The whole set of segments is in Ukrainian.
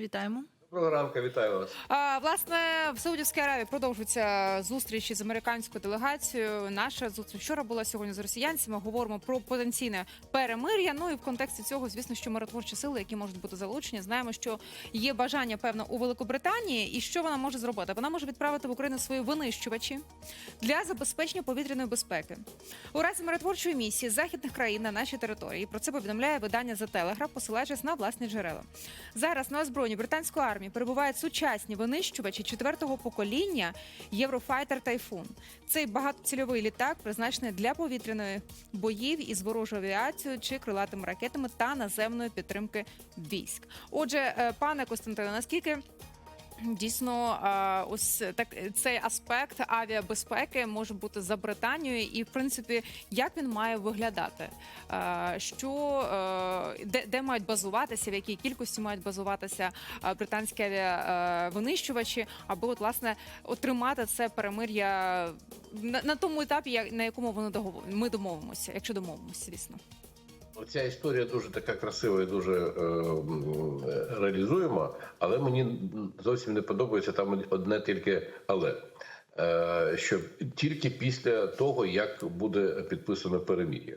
Вітаємо. Доброго ранку, вітаю вас. А, власне, в Саудівській Аравії продовжуються зустрічі з американською делегацією. Наша зустріч вчора була сьогодні з росіянцями. Говоримо про потенційне перемир'я. Ну і в контексті цього, звісно, що миротворчі сили, які можуть бути залучені, знаємо, що є бажання певно у Великобританії. І що вона може зробити? Вона може відправити в Україну свої винищувачі для забезпечення повітряної безпеки. У разі миротворчої місії західних країн на нашій території. Про це повідомляє видання The Telegraph, посилаючись на власні джерела. Зараз на озброєнні британської армії перебувають сучасні винищувачі четвертого покоління Єврофайтер Тайфун. Цей багатоцільовий літак призначений для повітряної боїв із ворожою авіацією чи крилатими ракетами та наземної підтримки військ. Отже, е, пане Костянтине, наскільки Дійсно, ось так цей аспект авіабезпеки може бути за Британією, і в принципі, як він має виглядати? Що е, де, де мають базуватися, в якій кількості мають базуватися британські авіавинищувачі, аби от власне отримати це перемир'я на, на тому етапі, на якому вони догов... ми домовимося, якщо домовимося, звісно. Ця історія дуже така красива і дуже е, реалізуєма, але мені зовсім не подобається там одне тільки але. Е, що тільки після того, як буде підписано перемір'я.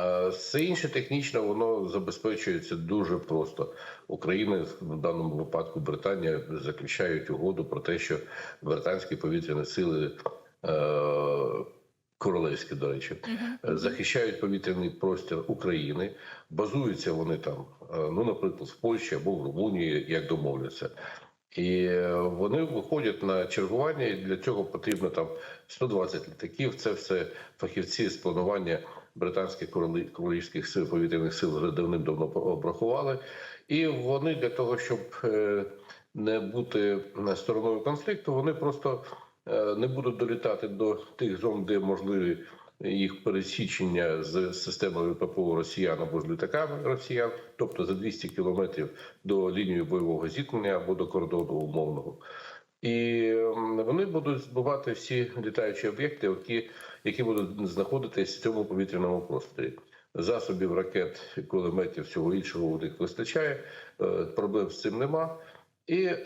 Е, Все інше технічно воно забезпечується дуже просто. Україна в даному випадку Британія заключають угоду про те, що британські повітряні сили е, королевські, до речі, е, захищають повітряний простір України. Базуються вони там, е, ну наприклад, в Польщі або в Румунії, як домовляться. І е, вони виходять на чергування, і для цього потрібно там 120 літаків. Це все фахівці з планування британських королі- королівських сил повітряних сил вже давним-давно обрахували. І вони для того, щоб не бути стороною конфлікту, вони просто не будуть долітати до тих зон, де можливі їх пересічення з системою ППО росіян або з літаками росіян, тобто за 200 кілометрів до лінії бойового зіткнення або до кордону умовного. І вони будуть збивати всі літаючі об'єкти, які, які будуть знаходитись в цьому повітряному просторі. Засобів ракет, кулеметів, всього іншого у них вистачає. е, Проблем з цим нема. І е,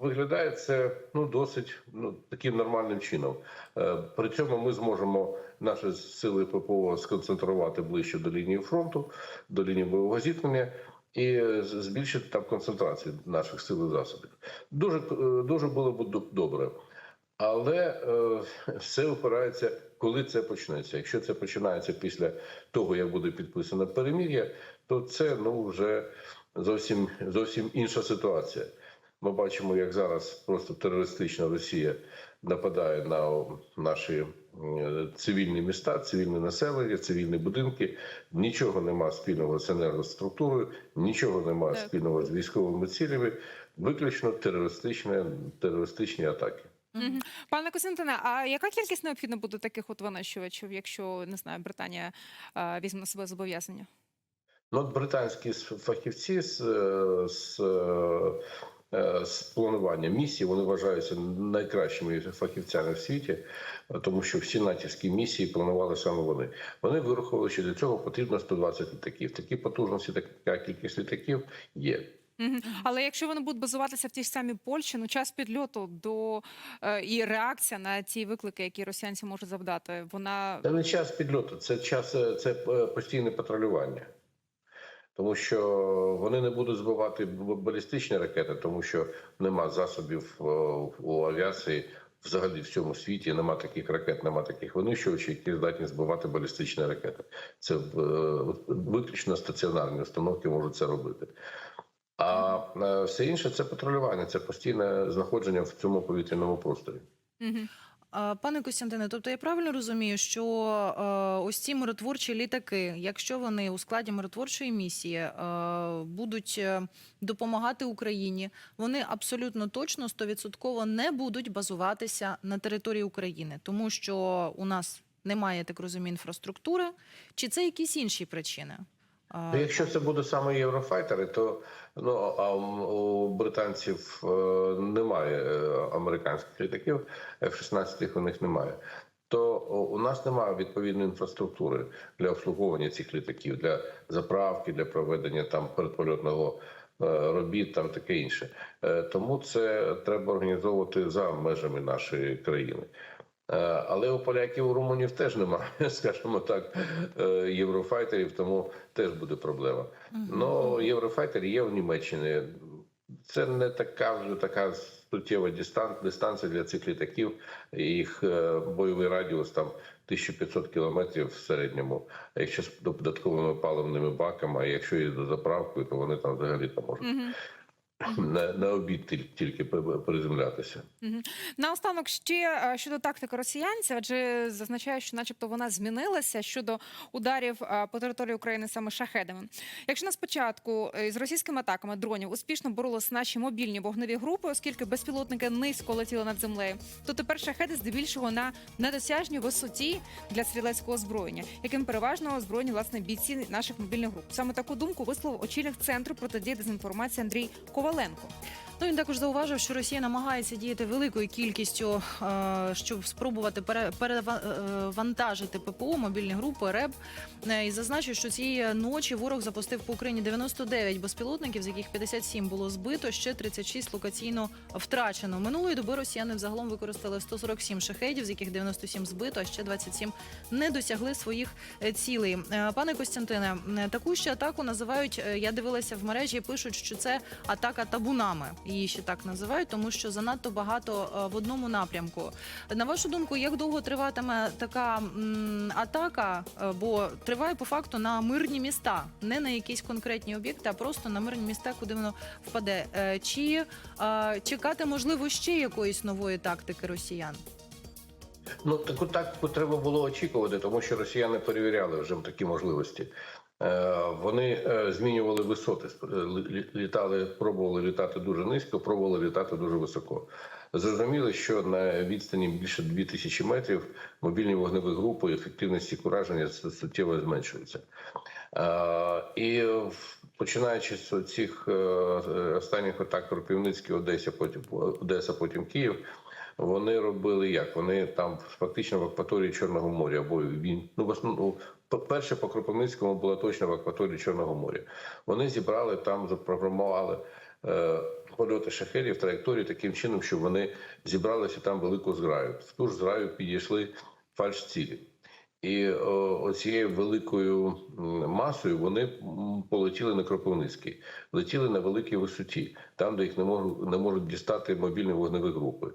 виглядає це ну досить ну таким нормальним чином. Е, при цьому ми зможемо наші сили ППО сконцентрувати ближче до лінії фронту, до лінії бойового зіткнення і збільшити там концентрацію наших сил і засобів. Дуже е, дуже було б добре. Але е, все опирається, коли це почнеться. Якщо це починається після того, як буде підписано перемір'я, то це ну вже зовсім зовсім інша ситуація. Ми бачимо, як зараз просто терористична Росія нападає на наші цивільні міста, цивільне населення, цивільні будинки. Нічого нема спільного з енергоструктурою, нічого нема Так. спільного з військовими цілями, виключно терористичні, терористичні атаки. Мгм. Пане Костянтине, а яка кількість необхідна буде таких от винищувачів, якщо не знаю, Британія е, візьме на себе зобов'язання? Ну, от британські фахівці з, е, з, е, з планування місії вони вважаються найкращими фахівцями в світі, е, тому що всі натівські місії планували саме вони. Вони вирахували, що для цього потрібно 120 літаків. Такі потужності, така кількість літаків є. Але якщо вони будуть базуватися в тій ж самій Польщі, ну час підльоту до е, і реакція на ті виклики, які росіянці можуть завдати, вона Це не час підльоту, це час е, це е, постійне патрулювання. Тому що вони не будуть збивати балістичні ракети, тому що нема засобів е, у авіації взагалі в цьому світі. Нема таких ракет, нема таких винищувачів, які здатні збивати балістичні ракети. Це е, виключно стаціонарні установки можуть це робити. А е, все інше це патрулювання, це постійне знаходження в цьому повітряному просторі. Пане Костянтине, тобто я правильно розумію, що е, ось ці миротворчі літаки, якщо вони у складі миротворчої місії е, будуть е, допомагати Україні, вони абсолютно точно стовідсотково не будуть базуватися на території України, тому що у нас немає, так розумію, інфраструктури, чи це якісь інші причини? Ну, Якщо це буде саме єврофайтери, то ну а у британців е, немає е, американських літаків, F-16 у них немає. То у нас немає відповідної інфраструктури для обслуговування цих літаків, для заправки, для проведення там передпольотного робіт, там таке інше. Е, Тому це треба організовувати за межами нашої країни. Е, Але у поляків у румунів теж немає, скажімо так, е, єврофайтерів, тому теж буде проблема. Ну єврофайтер є в Німеччині. Це не така вже така суттєва дистанція для цих літаків. Їх е, бойовий радіус там 1500 кілометрів в середньому. А якщо з додатковими паливними баками, а якщо і до заправкою, то вони там взагалі там можуть на, на обід тіль- тільки приземлятися. Мгм. Наостанок ще е, щодо тактики росіянців, адже зазначає, що, начебто, вона змінилася щодо ударів е, по території України саме шахедами. Якщо на спочатку е, з російськими атаками дронів успішно боролись наші мобільні вогневі групи, оскільки безпілотники низько летіли над землею, то тепер шахеди здебільшого на недосяжній висоті для стрілецького озброєння, яким переважно озброєні власне бійці наших мобільних груп. Саме таку думку висловив очільник центру протидії дезінформації Андрій Коваленко. Ну він також зауважив, що Росія намагається діяти великою кількістю, е, щоб спробувати пере- перевантажити ППО, мобільні групи, РЕБ. Е, І зазначив, що цієї ночі ворог запустив по Україні 99 безпілотників, з яких 57 було збито, ще 36 локаційно втрачено. Минулої доби росіяни взагалом використали 147 шахедів, з яких 97 збито, а ще 27 не досягли своїх е, цілей. Е, Пане Костянтине, е, таку ще атаку називають. е, Я дивилася в мережі, пишуть, що це атака табунами. Її ще так називають, тому що занадто багато е, в одному напрямку. На вашу думку, як довго триватиме така м, атака? Е, Бо триває по факту на мирні міста, не на якісь конкретні об'єкти, а просто на мирні міста, куди воно впаде. Е, Чи е, чекати можливо ще якоїсь нової тактики росіян? Ну таку тактику треба було очікувати, тому що росіяни перевіряли вже такі можливості. Е, Вони е, змінювали висоти, Е, літали, пробували літати дуже низько, пробували літати дуже високо. Зрозуміли, що на відстані більше 2000 метрів мобільні вогневі групи ефективності ураження суттєво зменшуються. І починаючи з цих останніх атак Кропивницький, Одеся, потім Одеса, потім Київ. Вони робили як? Вони там фактично в акваторії Чорного моря, або він ну в основному перше по Кропивницькому була точно в акваторії Чорного моря. Вони зібрали там, запрограмували е, польоти шахедів, траєкторії таким чином, щоб вони зібралися там велику зграю. В ту ж зграю підійшли фальш-цілі. І оцією великою масою вони полетіли на Кропивницький, летіли на великій висоті, там, де їх не можуть, не можуть дістати мобільні вогневі групи.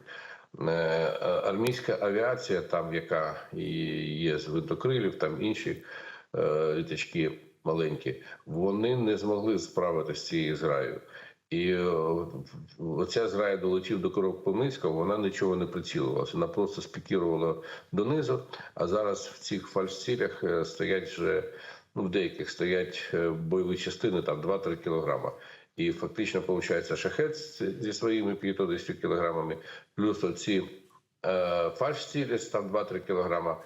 Е, е, Армійська авіація, там яка є з винтокрилів, там інші е, літачки маленькі, вони не змогли справитися з цією зграєю. І оця зграя долетів до Кропивницького, вона нічого не прицілилася. Вона просто спікірувала донизу. А зараз в цих фальшцілях стоять вже ну, в деяких стоять бойові частини, там 2-3 кілограма. І фактично виходить шахет зі своїми 50 кілограмами, плюс оці е, фальшцілі там 2-3 кілограма.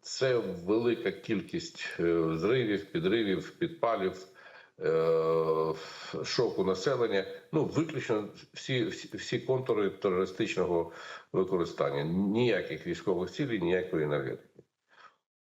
Це велика кількість е, зривів, підривів, підпалів, е, шоку населення. Ну виключно всі, всі, всі контури терористичного використання. Ніяких військових цілей, ніякої енергетики,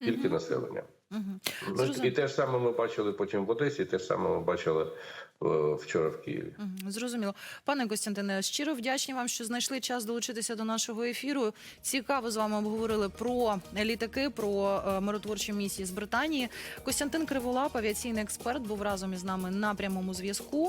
тільки Мгм. населення. Угу. Ну, і те ж саме ми бачили потім в Одесі, те ж саме ми бачили е, вчора в Києві. Угу. Зрозуміло. Пане Костянтине, щиро вдячні вам, що знайшли час долучитися до нашого ефіру. Цікаво з вами обговорили про літаки, про е, миротворчі місії з Британії. Костянтин Криволап, авіаційний експерт, був разом із нами на прямому зв'язку.